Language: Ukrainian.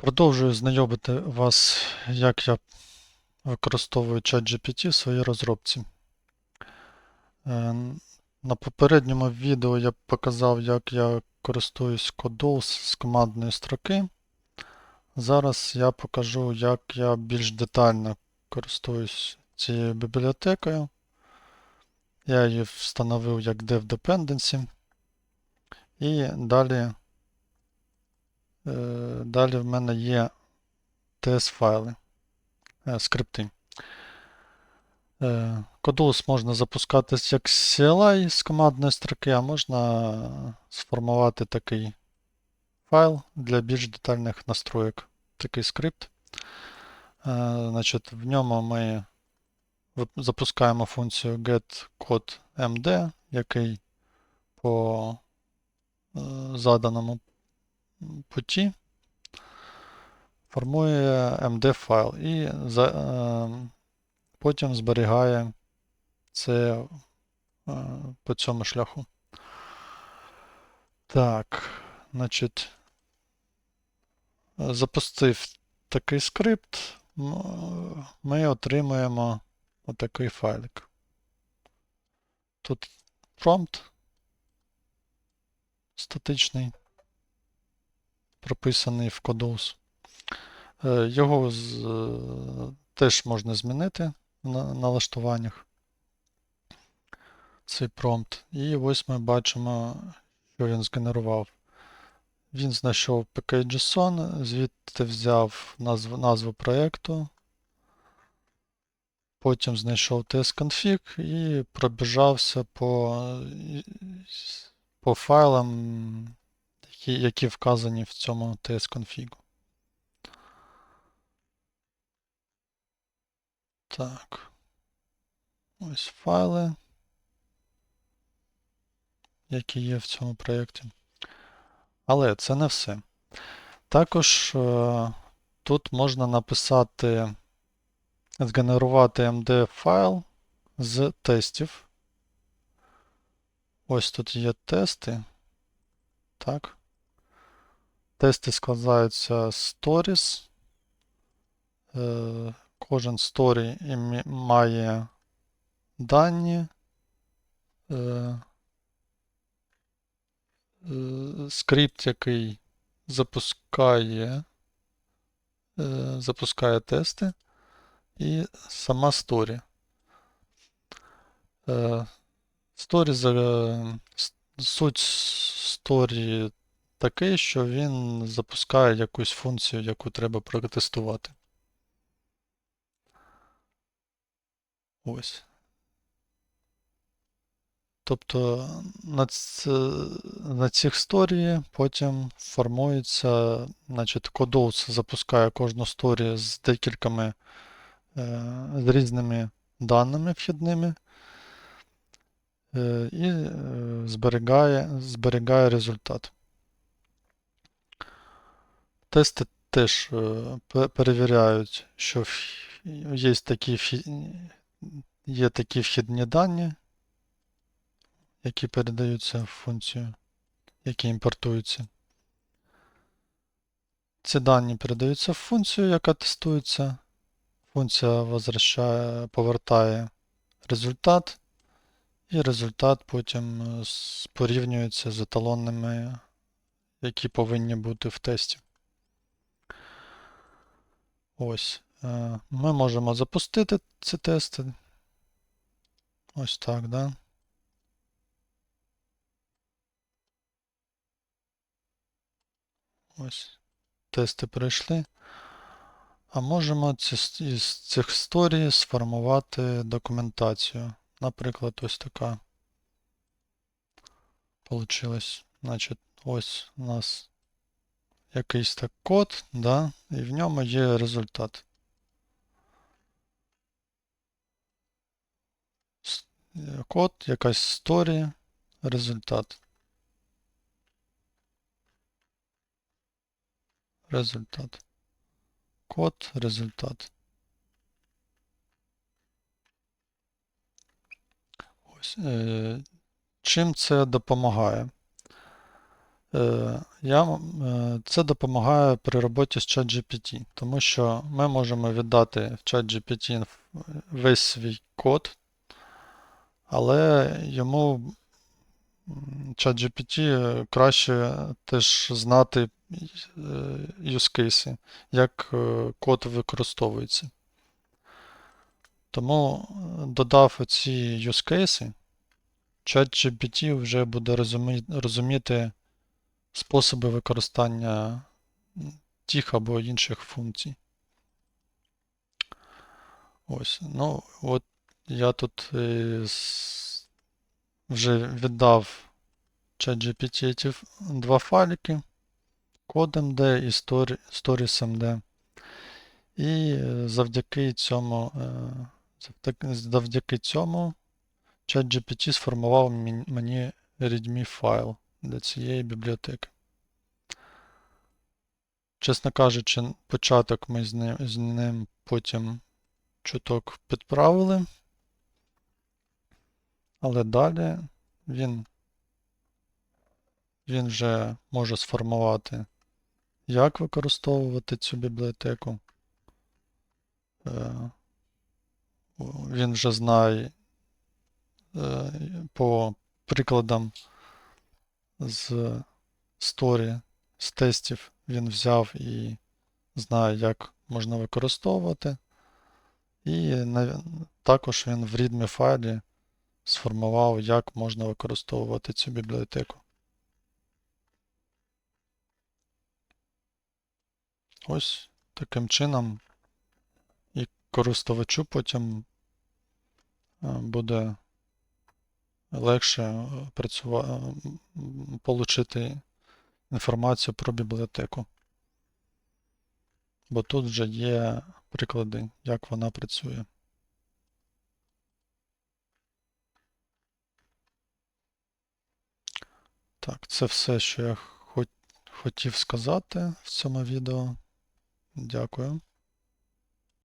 Продовжую знайомити вас, як я використовую ChatGPT в своїй розробці. Е, На попередньому відео я показав, як я користуюсь Codous з командної строки. Зараз я покажу, як я більш детально користуюсь цією бібліотекою. Я її встановив як dev dependency. І далі Далі в мене є TS-файли, е, скрипти. Е, можна запускати як CLI з командної строки, а можна сформувати такий файл для більш детальних настроєк. Такий скрипт. Е, Значить, В ньому ми запускаємо функцію getCodeMD, який по е, заданому путі формує MD файл і за, е, потім зберігає це е, по цьому шляху. Так, значить, запустив такий скрипт, ми отримуємо отакий файлик. Тут prompt статичний прописаний в Codous. Е, Його е, теж можна змінити на налаштуваннях. Цей промпт. І ось ми бачимо, що він згенерував. Він знайшов pkg.json, звідти взяв назву, назву проєкту, потім знайшов tsconfig і пробіжався по, по файлам, які, які вказані в цьому tsconfig. Так. Ось файли, які є в цьому проєкті. Але це не все. Також е, тут можна написати, згенерувати MD файл з тестів. Ось тут є тести. Так. Тести складаються з stories. Е, Кожен імі- має дані. Е, е, Скрипт, який запускає, запускає тести, і сама Story за- суть сторі такий, що він запускає якусь функцію, яку треба протестувати. Ось. Тобто на, ц... на цих сторії потім формується, значить, Codous запускає кожну сторію з декількома е, з різними даними вхідними е, і е, зберігає, зберігає результат. Тести теж е, перевіряють, що є такі, є такі вхідні дані, які передаються в функцію, які імпортуються. Ці дані передаються в функцію, яка тестується. Функція повертає результат, і результат потім е, порівнюється з еталонними, які повинні бути в тесті. Ось. е, Ми можемо запустити ці тести. Ось так, да? Ось. Тести пройшли. А можемо із цих сторій сформувати документацію. Наприклад, ось така. Получилось. Значить, ось у нас якийсь так код, да, і в ньому є результат. Е, Код, якась сторія, результат. Результат. Код, результат. Ось. Е, чим це допомагає? Е, Я, е, це допомагає при роботі з ChatGPT, тому що ми можемо віддати в ChatGPT весь свій код, але йому ChatGPT е, краще теж знати use cases, як код використовується. Тому додав ці use cases, ChatGPT вже буде розумі- розуміти способи використання тих або інших функцій. Ось, ну, от я тут е, вже віддав ChatGPT ці два файлики, кодem.d і storiesmd. І е, завдяки цьому, е, завдяки- цьому ChatGPT сформував мені readme файл для цієї бібліотеки. Чесно кажучи, початок ми з ним, з ним потім чуток підправили, але далі він, він вже може сформувати, як використовувати цю бібліотеку. Е, Він вже знає е, по прикладам з сторі, з тестів він взяв і знає, як можна використовувати. І також він в readme файлі сформував, як можна використовувати цю бібліотеку. Ось таким чином і користувачу потім е, буде легше працювати, отримати інформацію про бібліотеку. Бо тут вже є приклади, як вона працює. Так, це все, що я хот- хотів сказати в цьому відео. Дякую.